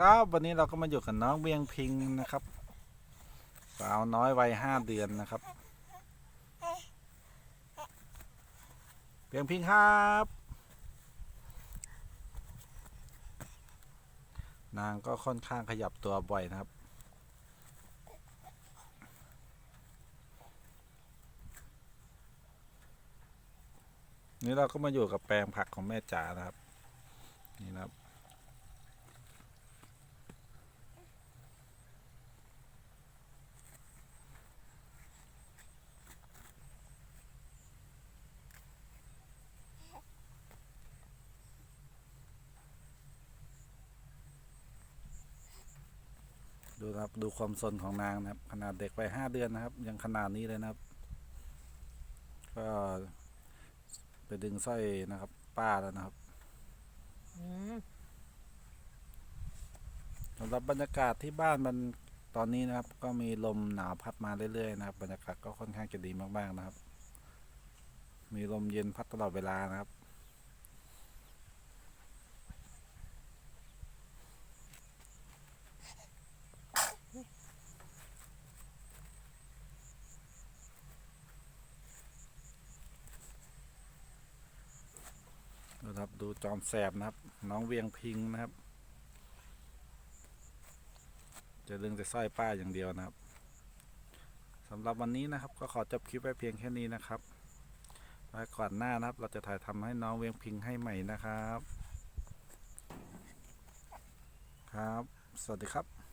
ครับวันนี้เราก็มาอยู่กับน้องเบียงพิงนะครับ สาวน้อยวัยห้าเดือนนะครับเบียงพิงครับ นางก็ค่อนข้างขยับตัวบ่อยนะครับ นี่เราก็มาอยู่กับแปลงผักของแม่จ๋านะครับ นี่นะครับ ดูนะครับดูความสนของนางนะครับ ขนาดเด็กไปห้าเดือนนะครับ ยังขนาดนี้เลยนะครับ ก็ไปดึงสร้อยนะครับ ป้าแล้วนะครับอืมสำหรับบรรยากาศที่บ้านมันตอนนี้นะครับ ก็มีลมหนาวพัดมาเรื่อยๆนะครับ บรรยากาศก็ค่อนข้างจะดีมากๆนะครับ มีลมเย็นพัดตลอดเวลานะครับ ดูครับ ดูจอมแสบนะครับ น้องเวียงพิงนะครับ จะดึงแต่สร้อยป้าอย่างเดียวนะครับสำหรับวันนี้นะครับ ก็ขอจบคลิปไว้เพียงแค่นี้นะครับไว้ก่อนหน้านะครับ เราจะถ่ายทำให้น้องเวียงพิงให้ใหม่นะครับ ครับ สวัสดีครับ